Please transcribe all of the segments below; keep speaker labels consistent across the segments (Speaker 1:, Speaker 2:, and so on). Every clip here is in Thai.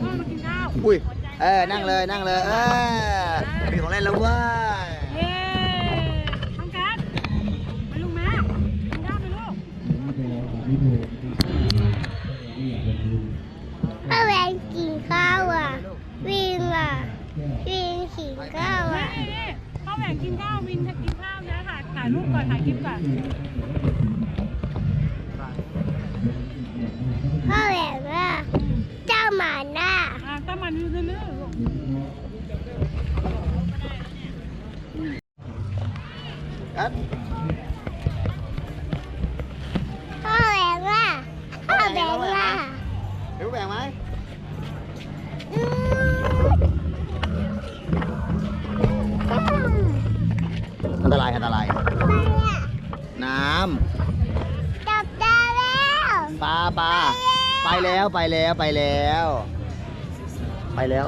Speaker 1: พ่อมากินข้าว
Speaker 2: อุ้ย เออ นั่งเลย นั่งเลย เออมีของเล่นแล้วเว้ย
Speaker 1: เย้ทำการไปลุงมากินข้าวไปลูก
Speaker 3: ถ้าแรงกินข้าวอะ วิ่งอะ วิ่งขิงข้าว
Speaker 1: นี่
Speaker 3: อะ
Speaker 1: นี่นี่พ่อแหวนกินข้าว วินจะกินข้าวนะถ่ายถ่ายรูปก่อน ถ่ายคลิปก่อน
Speaker 3: พ่อแหวนอ่ เรื่
Speaker 1: อยๆกั
Speaker 2: ด
Speaker 3: พ่อแหวนอะพ่อแหวนอะ
Speaker 2: เดี๋ยวแบ่งไหม
Speaker 3: อั
Speaker 2: นตรายอันตราย น้ำ
Speaker 3: จับได้แล้ว
Speaker 2: ปลาปลาไปแล้วไปแล้วไปแล้ว ไปแล้ว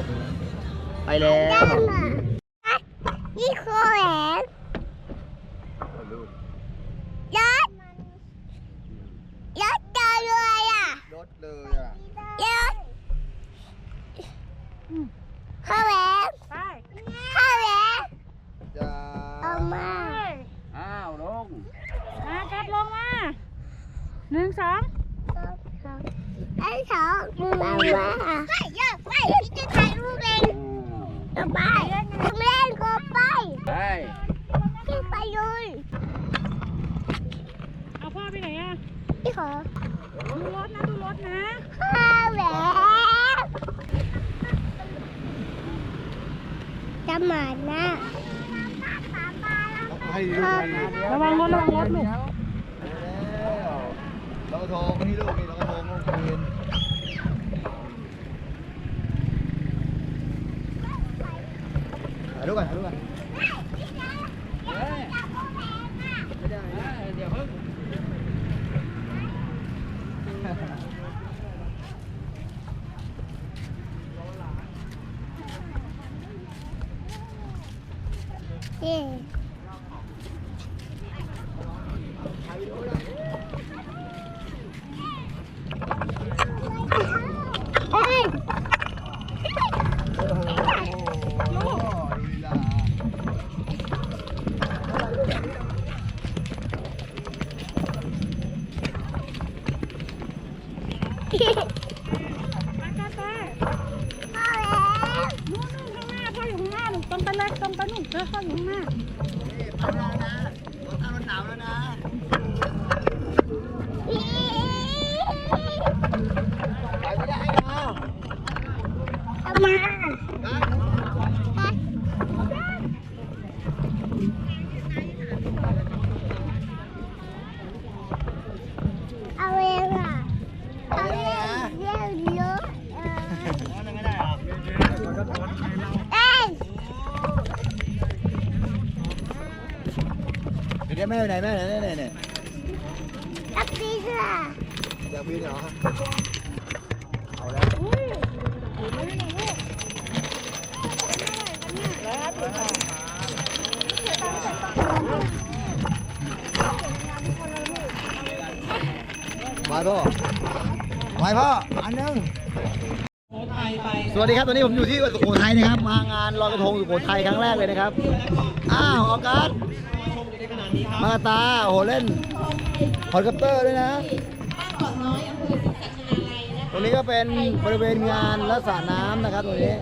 Speaker 2: ไปแล้ว
Speaker 3: นี่คือแหวนรถรถเจอเลยอะ
Speaker 2: รถเลยอะ
Speaker 3: รถข้าแหวน
Speaker 1: ไป
Speaker 3: ข้าแหวน
Speaker 2: จะ
Speaker 3: เอามา
Speaker 2: อ้าวลง
Speaker 1: มากัดลงมาหนึ่งสอง
Speaker 3: ไอ้สองมามาไปเยอะไปพี่จะถ่ายรูปเองก็ไปเล่นก็ไป
Speaker 2: ไป
Speaker 3: ไปเลย
Speaker 1: เอาพ่อไปไหนอะ
Speaker 3: พี่ขอ
Speaker 1: ดูรถนะดูรถนะ
Speaker 3: ข้าแหวจะหมานะ
Speaker 1: ระวังรถระวังรถลูก
Speaker 2: เรากระทงนี่ลูกนี่เรากร น้า
Speaker 3: หนู
Speaker 1: ตรงไปเลยตรงไปนู่นเจอพ่ออยู่ข้างหน้า
Speaker 2: หนาวแล้วนะไปไม่ได้นะ
Speaker 3: เอมา เดี๋
Speaker 2: ยวแม่ไปไหนแม่ไหนไหนไหน
Speaker 3: ตักปีเสือ
Speaker 2: อยากบินเหรอเอาแล้วมาพ่อมาพ่ออันหนึงสวัสดีครับตอนนี้ผมอยู่ที่สุโขทัยนะครับ มางานลอยกระทงสุโขทัยครั้งแรกเลยนะครับ อ้าวออกัส มาตาโอ้โหเล่นฮอลิคอปเตอร์ด้วยนะ ตรงนี้ก็เป็นบริเวณงานและสระน้ำนะครับตรงนี้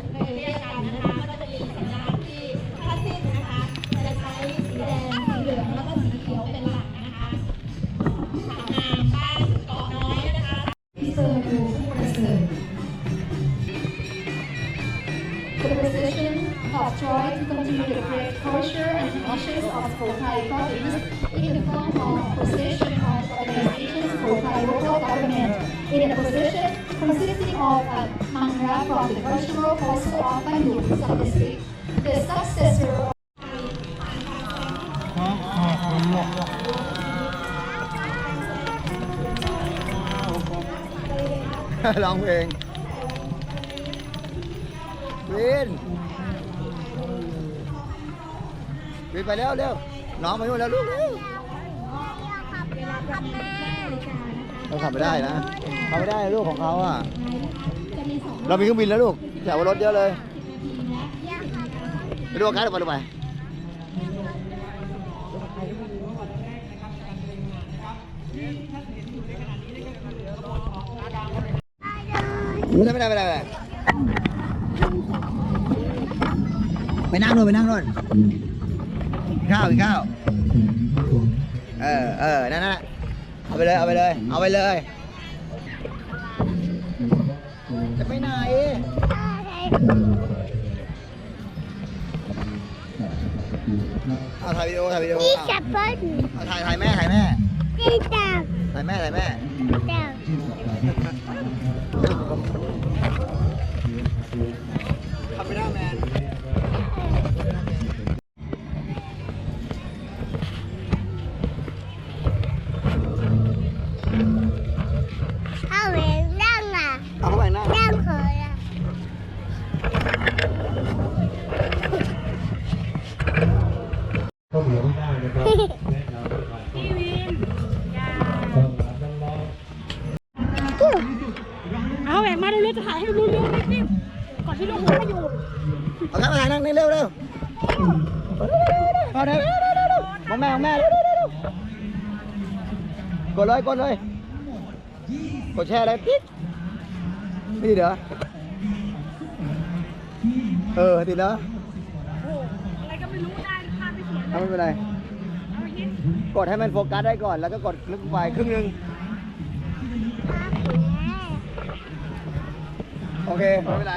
Speaker 4: position of trying to continue to create culture and traditions of Kotai province in the form of position of organizations Kotai local government in a position consisting of a mangra from the cultural council of Bandung sub-district. The successor of
Speaker 2: ร้องเพลงวิน วินไปแล้วเร็วน้องไปนู่นแล้วลูกเร็วเราขับไม่ได้นะขับไม่ได้ลูกของเขาอะ เรามีเครื่องบินแล้วลูกแถวรถเยอะเลยไปดูอากาศไปดูไปไม่ได้ไม่ได้ไม่ได้ไม่ได้ไปนั่งนู่นไปนั่งนู่น ข้าวกินข้าว เออเออนั่นนั่นเอาไปเลย เอาไปเลย เอาไปเลย จะไปไหน เอาถ่ายวิดีโอถ่ายวิดีโอ
Speaker 3: ที่
Speaker 2: เอา
Speaker 3: จับเพิ่น
Speaker 2: เอาถ่ายถ่ายแม่ถ่ายแม่
Speaker 3: ที่จับ
Speaker 2: ถ่ายแม่ถ่ายแม่
Speaker 3: จับ
Speaker 2: ที่
Speaker 1: ลูกหัวไม่อยู่
Speaker 2: เอาเข้าไปถ่ายนั่งนี่เร็วเร็วเอาเร็วเร็วเร็วเร็วเร็วมองแม่มองแม่เร็วเร็วเร็วเร็วกดเลยกดเลยกดแชร์เลยปิ๊ดไม่ติดเหรอเออติดแล้ว
Speaker 1: โอ้โหอะไรก็ไม่รู้ได้ภาพไม่เขียนเล
Speaker 2: เอา
Speaker 1: ย
Speaker 2: ไม่เป็นไร
Speaker 1: เอาไปคิด
Speaker 2: กดให้มันโฟกัสได้ก่อนแล้วก็กดคลึกไปครึ่งหนึงโอเคไม่เป็นไร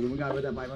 Speaker 2: อยู่เหมือนกันว่าจะไปไหม